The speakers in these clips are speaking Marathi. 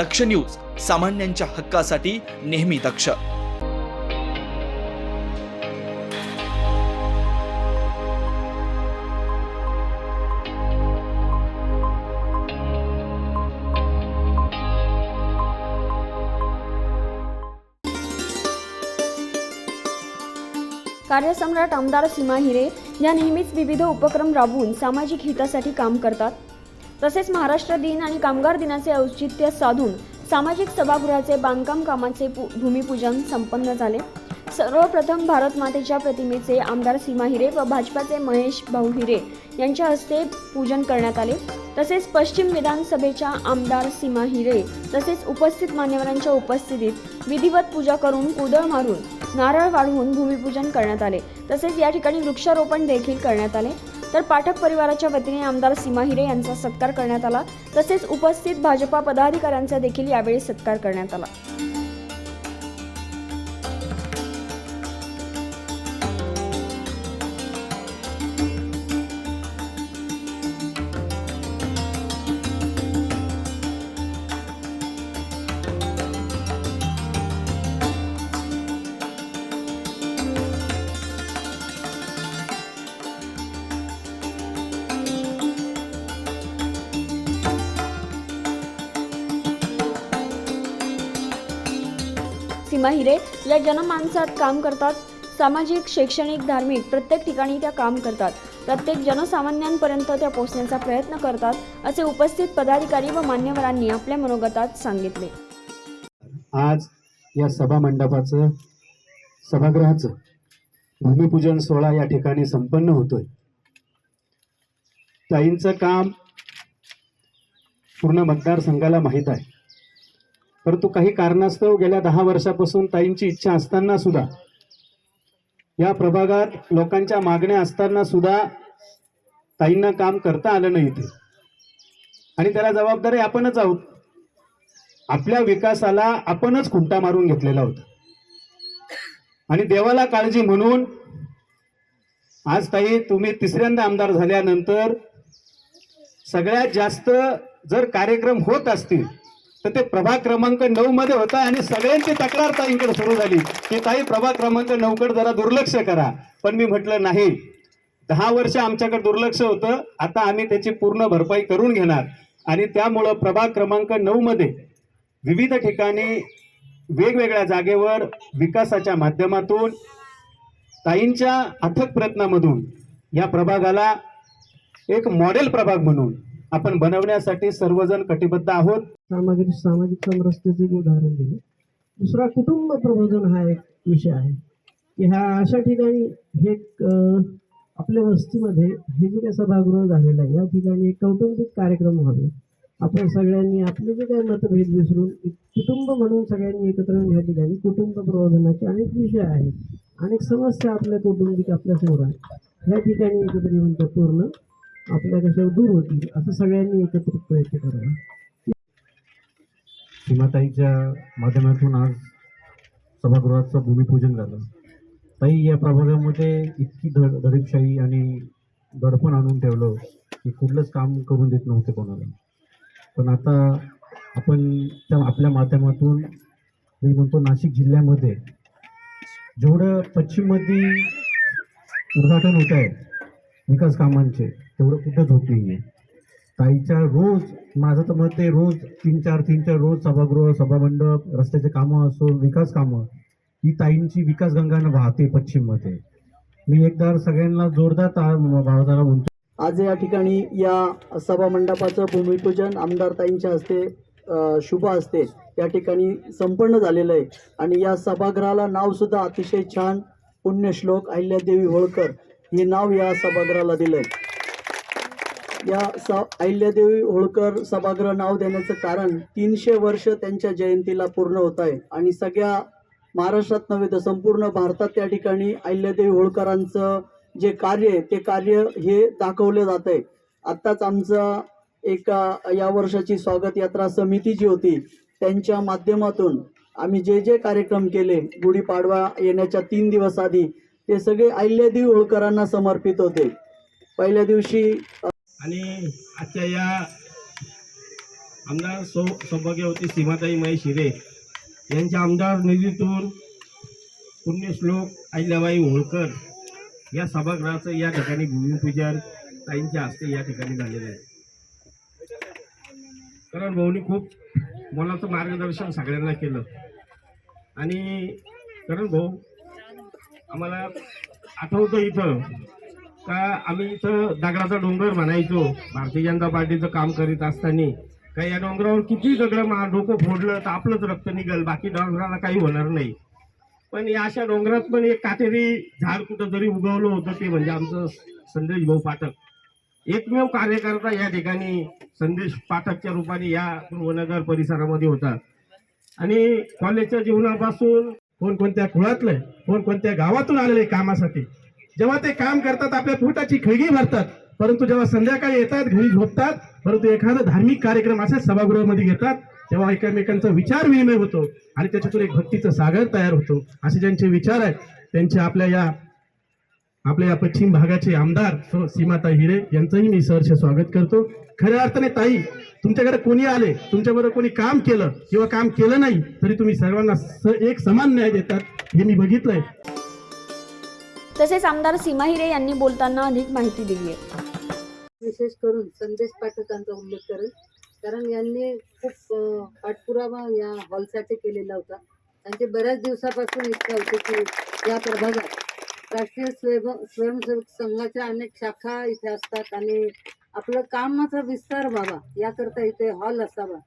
दक्ष न्यूज सामान्यांच्या हक्कासाठी नेहमी दक्ष. कार्यसम्राट आमदार सीमा हिरे या नेहमीच विविध उपक्रम राबवून सामाजिक हितासाठी काम करतात. तसेच महाराष्ट्र दिन आणि कामगार दिनाचे औचित्य साधून सामाजिक सभागृहाचे बांधकाम कामाचे पू भूमिपूजन संपन्न झाले. सर्वप्रथम भारत मातेच्या प्रतिमेचे आमदार सीमा हिरे व भाजपाचे महेश भाऊ हिरे यांच्या हस्ते पूजन करण्यात आले. तसेच पश्चिम विधानसभेच्या आमदार सीमा हिरे तसेच उपस्थित मान्यवरांच्या उपस्थितीत विधिवत पूजा करून कुदळ मारून नारळ वाढवून भूमिपूजन करण्यात आले. तसेच या ठिकाणी वृक्षारोपण देखील करण्यात आले. तर पाठक परिवाराच्या वतीने आमदार सीमा हिरे यांचा सत्कार करण्यात आला. तसेच उपस्थित भाजपा पदाधिकाऱ्यांचा देखील यावेळी सत्कार करण्यात आला. सीमा हिरे या जनमानसात काम करतात. सामाजिक शैक्षणिक धार्मिक प्रत्येक ठिकाणी त्या काम करतात. प्रत्येक जनसामान्यांपर्यंत त्या पोहोचण्याचा प्रयत्न करतात असे उपस्थित पदाधिकारी व मान्यवरांनी आपल्या मनोगतात सांगितले. आज या सभा मंडपाचं सभागृहाचं भूमिपूजन सोहळा या ठिकाणी संपन्न होतोय. ताईंचं काम पूर्ण मतदारसंघाला माहीत आहे. परंतु काही कारणास्तव गेल्या दहा वर्षापासून ताईंची इच्छा असताना सुद्धा या प्रभागात लोकांच्या मागण्या असताना सुद्धा ताईंना काम करता आलं नाही इथे. आणि त्याला जबाबदारी आपणच आहोत. आपल्या विकासाला आपणच खुंटा मारून घेतलेला होता. आणि देवाला काळजी म्हणून आज ताई तुम्ही तिसऱ्यांदा आमदार झाल्यानंतर सगळ्यात जास्त जर कार्यक्रम होत असतील तर ते प्रभाग क्रमांक नऊ मध्ये होता आणि सगळ्यांची तक्रार ताईंकडे सुरू झाली की ताई प्रभाग क्रमांक नऊकडे जरा दुर्लक्ष करा. पण मी म्हटलं नाही. दहा वर्ष आमच्याकडे दुर्लक्ष होतं. आता आम्ही त्याची पूर्ण भरपाई करून घेणार. आणि त्यामुळं प्रभाग क्रमांक नऊ मध्ये विविध ठिकाणी वेगवेगळ्या जागेवर विकासाच्या माध्यमातून ताईंच्या अथक प्रयत्नामधून या प्रभागाला एक मॉडेल प्रभाग म्हणून आपण बनवण्यासाठी सर्वजण कटिबद्ध आहोत. सामाजिक सामाजिक समरसतेचे उदाहरण दिले. दुसरा कुटुंब प्रबोधन हा एक विषय आहे. की ह्या अशा ठिकाणी हे एक, आपल्या वस्तीमध्ये हे जे काही सभागृह झालेलं आहे या ठिकाणी एक कौटुंबिक कार्यक्रम व्हावे. आपण सगळ्यांनी आपले जे काही मतभेद विसरून एक कुटुंब म्हणून सगळ्यांनी एकत्र येऊन या ठिकाणी कुटुंब प्रबोधनाचे अनेक विषय आहेत. अनेक समस्या आपल्या कौटुंबिक आपल्यासमोर आहेत. या ठिकाणी एकत्र येऊन त्या पूर्ण आपल्या कशावर दूर होतील असं सगळ्यांनी एकत्रित प्रयत्न करावा. सीमाताईच्या माध्यमातून आज सभागृहाचं भूमिपूजन झालं. ताई या प्रभागामध्ये इतकी धड दडपशाही आणि दडपण आणून ठेवलं की कुठलंच काम करून देत नव्हते कोणाला. पण आता आपण त्या आपल्या माध्यमातून मी म्हणतो नाशिक जिल्ह्यामध्ये जेवढं पश्चिममध्ये उद्घाटन होत आहे विकास कामांचे तेवढं कुठंच होत नाही आहे ताईच्या रोज माझं तर मत आहे रोज तीन चार तीन चार रोज सभागृह सभामंडप रस्त्याचे कामं असो विकास कामं ही ताईंची विकास गंगानं वाहते पश्चिममध्ये. मी एकदा सगळ्यांना जोरदार ता- म्हणतो. आज या ठिकाणी या सभामंडपाचं भूमिपूजन आमदार ताईंच्या हस्ते शुभ असते या ठिकाणी संपन्न झालेलं आहे. आणि या सभागृहाला नावसुद्धा अतिशय छान पुण्यश्लोक अहिल्यादेवी होळकर हे नाव या सभागृहाला दिलं आहे या स अहिल्यादेवी होळकर सभागृह नाव देण्याचं कारण तीनशे वर्ष त्यांच्या जयंतीला पूर्ण होत आहे. आणि सगळ्या महाराष्ट्रात नव्हे तर संपूर्ण भारतात त्या ठिकाणी अहिल्यादेवी होळकरांचं जे कार्य आहे ते कार्य हे दाखवलं जात आहे. आत्ताच आमचा एका या वर्षाची स्वागत यात्रा समिती जी होती त्यांच्या माध्यमातून आम्ही जे जे कार्यक्रम केले गुढीपाडवा येण्याच्या तीन दिवस आधी ते सगळे अहिल्यादेवी होळकरांना समर्पित होते. पहिल्या दिवशी आणि आजच्या या आमदार सौ सौभाग्यवती सीमाताई माई शिरे यांच्या आमदार निधीतून पुण्यश्लोक अहिल्याबाई होळकर या सभागृहाचं या ठिकाणी भूमिपूजन ताईंच्या हस्ते या ठिकाणी झालेलं आहे. कारण भाऊनी खूप मोलाचं मार्गदर्शन सगळ्यांना केलं. आणि करण भाऊ आम्हाला आठवतं इथं का आम्ही इथं दगडाचा डोंगर म्हणायचो. भारतीय जनता पार्टीचं काम करीत असताना. का या डोंगरावर किती दगड मा डोकं फोडलं तर आपलंच रक्त निघल बाकी डोंगराला काही होणार नाही. पण या अशा डोंगरात पण एक काटेरी झाड कुठं जरी उगवलं होतं ते म्हणजे आमचं संदेश भाऊ पाठक. एकमेव कार्यकर्ता या ठिकाणी संदेश पाठकच्या रूपाने या पूर्वनगर परिसरामध्ये होता. आणि कॉलेजच्या जीवनापासून कोणकोणत्या कुळातले कोणकोणत्या गावातून आलेले कामासाठी जेव्हा ते काम करतात आपल्या पोटाची खळगी भरतात परंतु जेव्हा संध्याकाळी येतात घरी झोपतात परंतु एखादा धार्मिक कार्यक्रम असे सभागृहामध्ये घेतात तेव्हा एकमेकांचा विचार विनिमय होतो आणि त्याच्यातून एक भक्तीचा सागर तयार होतो. असे ज्यांचे विचार आहेत त्यांचे आपल्या या आपल्या या पश्चिम भागाचे आमदार सीमाता सीमाताई हिरे यांचंही मी सहर्ष स्वागत करतो. खऱ्या अर्थाने ताई तुमच्याकडे कोणी आले तुमच्याबरोबर कोणी काम केलं किंवा काम केलं नाही तरी तुम्ही सर्वांना स- एक समान न्याय देतात हे मी बघितलंय. तसेच आमदार सीमा हिरे यांनी बोलताना अधिक माहिती दिली आहे. विशेष करून संदेश पाठकांचा उल्लेख करेल. कारण यांनी खूप पाठपुरावा या हॉलसाठी केलेला होता. त्यांचे बऱ्याच दिवसापासून इच्छा होती की या प्रभागात राष्ट्रीय स्वयं स्वयंसेवक संघाच्या अनेक शाखा इथे असतात आणि आपलं कामाचा विस्तार व्हावा याकरता इथे हॉल असावा.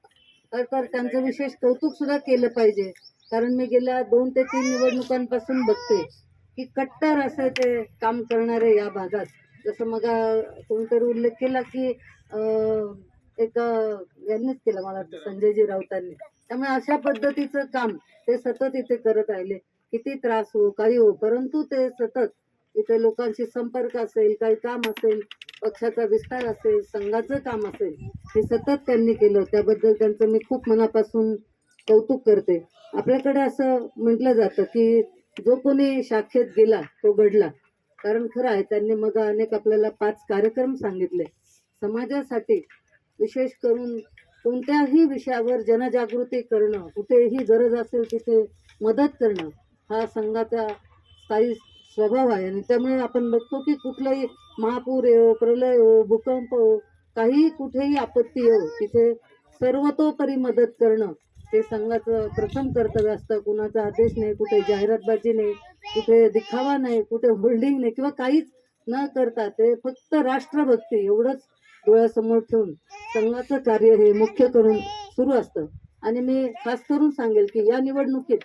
तर तर त्यांचं विशेष कौतुक सुद्धा केलं पाहिजे. कारण मी गेल्या दोन ते तीन निवडणुकांपासून बघते की कट्टर असं ते काम करणारे या भागात. जसं मग कोणतरी उल्लेख केला की एक यांनीच केलं मला वाटतं संजयजी राऊतांनी. त्यामुळे अशा पद्धतीचं काम ते सतत इथे करत राहिले. किती त्रास हो काही हो परंतु ते सतत इथे लोकांशी संपर्क असेल काही काम असेल पक्षाचा विस्तार असेल संघाचं काम असेल हे सतत त्यांनी केलं. त्याबद्दल त्यांचं मी खूप मनापासून कौतुक करते. आपल्याकडे असं म्हटलं जातं की जो कोणी शाखेत गेला तो घडला. कारण खरं आहे त्यांनी मग अनेक आपल्याला पाच कार्यक्रम सांगितले. समाजासाठी विशेष करून कोणत्याही विषयावर जनजागृती करणं कुठेही गरज असेल तिथे मदत करणं हा संघाचा स्थायी स्वभाव आहे. आणि त्यामुळे आपण बघतो की कुठलाही महापूर येऊ प्रलय हो भूकंप हो काही कुठेही आपत्ती येऊ तिथे सर्वतोपरी मदत करणं ते संघाचं प्रथम कर्तव्य असतं. कुणाचा आदेश नाही कुठे जाहिरातबाजी नाही कुठे दिखावा नाही कुठे होल्डिंग नाही किंवा काहीच न करता ते फक्त राष्ट्रभक्ती एवढंच डोळ्यासमोर ठेवून संघाचं कार्य हे मुख्य करून सुरू असतं. आणि मी खास करून सांगेल की या निवडणुकीत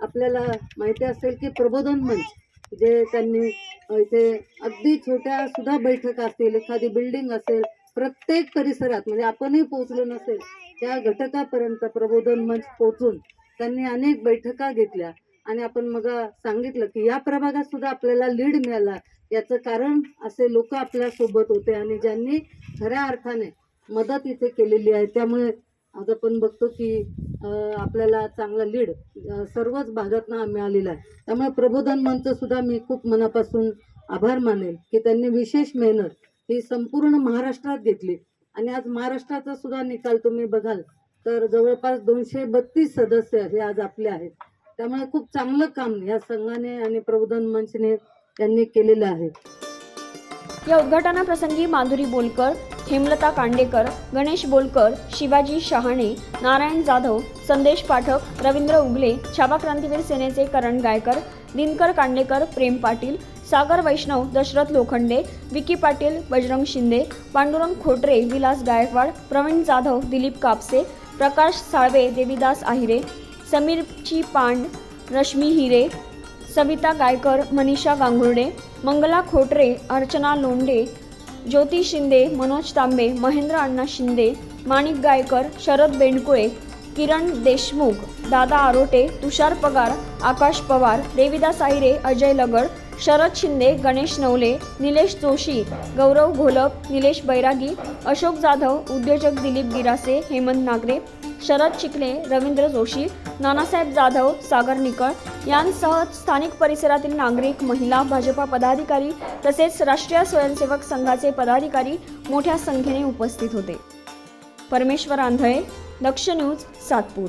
आपल्याला माहिती असेल की प्रबोधन मंच जे त्यांनी इथे अगदी छोट्या सुद्धा बैठका असतील एखादी बिल्डिंग असेल प्रत्येक परिसरात म्हणजे आपणही पोहोचलो नसेल त्या घटकापर्यंत प्रबोधन मंच पोहोचून त्यांनी अनेक बैठका घेतल्या. आणि आपण मग सांगितलं की या प्रभागात सुद्धा आपल्याला लीड मिळाला. याचं कारण असे लोक आपल्यासोबत होते आणि ज्यांनी खऱ्या अर्थाने मदत इथे केलेली आहे. त्यामुळे आज आपण बघतो की आपल्याला चांगला लीड सर्वच भागातनं मिळालेला आहे. त्यामुळे प्रबोधन मंच सुद्धा मी खूप मनापासून आभार मानेल की त्यांनी विशेष मेहनत ही संपूर्ण महाराष्ट्रात घेतली. आणि आज महाराष्ट्राचा सुद्धा निकाल तुम्ही बघाल तर जवळपास दोनशे बत्तीस सदस्य हे आज आपले आहेत. त्यामुळे खूप चांगलं काम या संघाने आणि प्रबोधन मंचने त्यांनी केलेलं आहे. या उद्घाटनाप्रसंगी माधुरी बोलकर हेमलता कांडेकर गणेश बोलकर शिवाजी शहाणे नारायण जाधव संदेश पाठक रवींद्र उगले छाबा क्रांतीवीर सेनेचे करण गायकर दिनकर कांडेकर प्रेम पाटील सागर वैष्णव दशरथ लोखंडे विकी पाटील बजरंग शिंदे पांडुरंग खोटरे विलास गायकवाड प्रवीण जाधव दिलीप कापसे प्रकाश साळवे देवीदास आहिरे समीरची पांड रश्मी हिरे सविता गायकर मनीषा गांगुर्डे मंगला खोटरे अर्चना लोंढे ज्योती शिंदे मनोज तांबे महेंद्र अण्णा शिंदे माणिक गायकर शरद बेंडकुळे किरण देशमुख दादा आरोटे तुषार पगार आकाश पवार देविदास आहिरे अजय लगड शरद शिंदे गणेश नवले निलेश जोशी गौरव घोलप निलेश बैरागी अशोक जाधव उद्योजक दिलीप गिरासे हेमंत नागरे शरद चिखले रवींद्र जोशी नानासाहेब जाधव सागर निकळ यांसह स्थानिक परिसरातील नागरिक महिला भाजपा पदाधिकारी तसेच राष्ट्रीय स्वयंसेवक संघाचे पदाधिकारी मोठ्या संख्येने उपस्थित होते. परमेश्वर आंधळे दक्ष न्यूज सातपूर.